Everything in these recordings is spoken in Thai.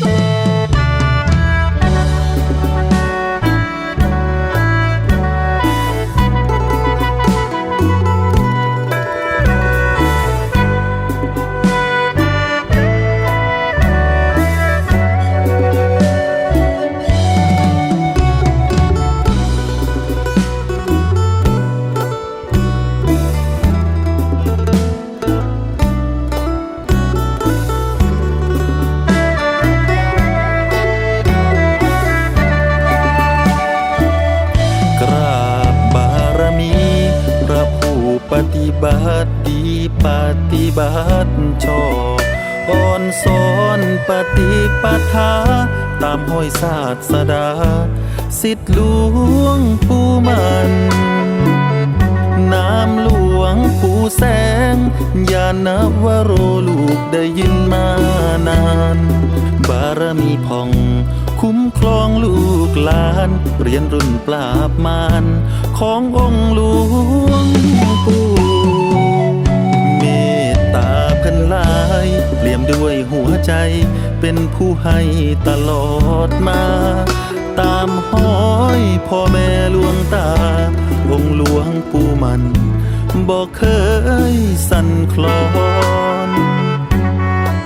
ก ฏิบัติดีปฏิบัติชอบอ่อนสอนปฏิปทา ตามห้อยศาสดา สิทธิหลวงปู่มันนามหลวงปู่แสงยานวโรลูกได้ยินมานาน บารมีพองคุ้มครองลูกหลาน เรียนรุ่นปราบมารขององค์หลวง เป็นผู้ให้ตลอดมา ตามห้อยพ่อแม่หลวงตา องค์หลวงปู่มันบอกเคยสั่นคลอน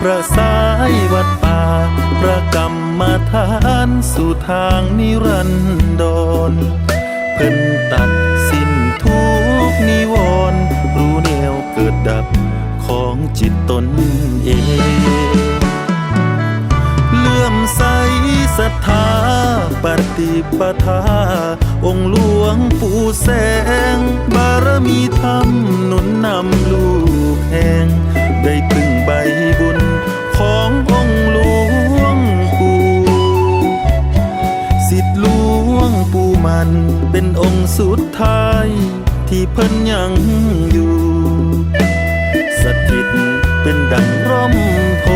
พระสายวัดป่าพระกรรมฐานสู่ทางนิรันดรเพิ่นตัดสิ้นทุกนิวรณ์รู้แนวเกิดดับของจิตตนเอง ศรัทธาปฏิปทา องค์หลวงปู่แสง บารมีธรรมหนุนนำลูกแห่งได้พึ่งใบบุญขององค์หลวงปู่สิทธิหลวงปู่มันเป็นองค์สุดท้าย ที่เพิ่นยังอยู่ สถิตเป็นดังร่มโพ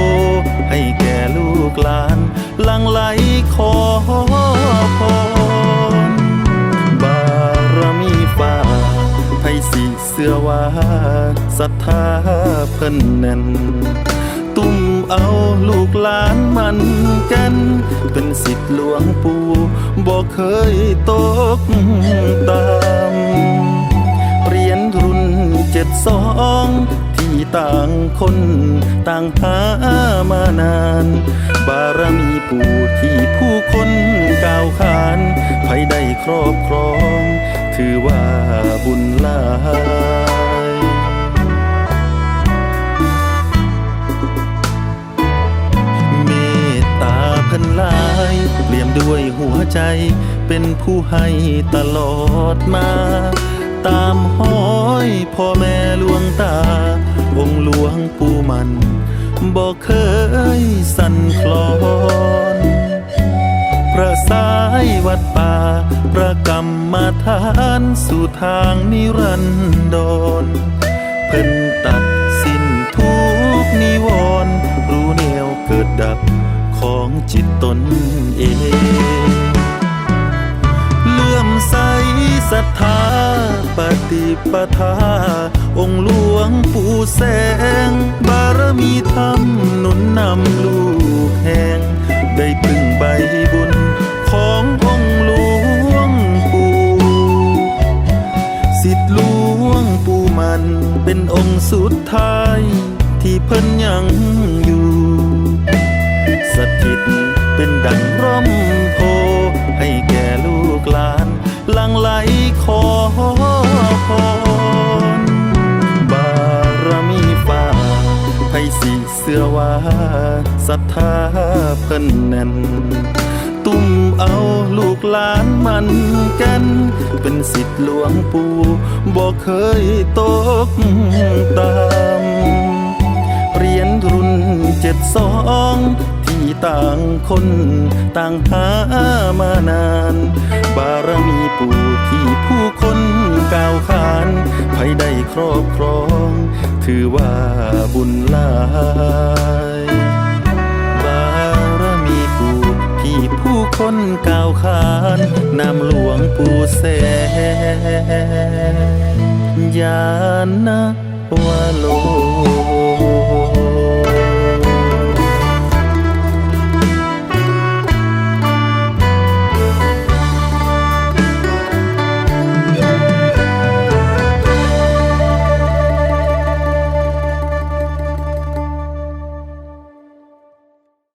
ให้แก่ลูกหลาน ลังไหลขอพรบารมีฟ้าไพสีเสื้อว่าศรัทธาเพิ่นแน่น ตุ้มเอาลูกหลานมันกัน เป็นสิทธิหลวงปู่บอกเคยตกตามเรียญรุ่นเจ็ดสอง ต่างคนต่างหามานาน บารมีปู่ที่ผู้คนกล่าวขานใครได้ครอบครอง ถือว่าบุญลายเมตตาพิ่นลายเปลี่ยมด้วยหัวใจ เป็นผู้ให้ตลอดมา ตามห้อยพ่อแม่หลวงตา องค์หลวงปู่มันบอกเคยสั่นคลอนพระสายวัดป่าประกรรมฐานสู่ทางนิรันดรเพิ่นตัดสิ้นทุกนิวรณ์รู้แนวเกิดดับของจิตตนเอง เลื่อมใสศรัทธา ปฏิปทาองค์หลวงปู่แสง บารมีธรรมหนุนนำลูกแห่ง ได้พึ่งใบบุญขององค์หลวงปู่สิทธิหลวงปู่มันเป็นองค์สุดท้าย ที่เพิ่นยังอยู่ สถิตเป็นดังร่มโพให้แก่ลูกหลานลังไหลขอ ร บารมีฟ้าไพสีเสื้อว่าศรัทธาเพิ่นแน่น ตุ้มเอาลูกหลานมันกัน เป็นสิทธิหลวงปู่บอกเคยตกตามเรียญรุ่นเจ็ดสองที่ต่างคนต่างหามานาน บารมีปู่ที่ ถือว่าบุญลาย บารมีกูที่ผู้คนก้าวขานนำหลวงปู่แสงยานนะวาโล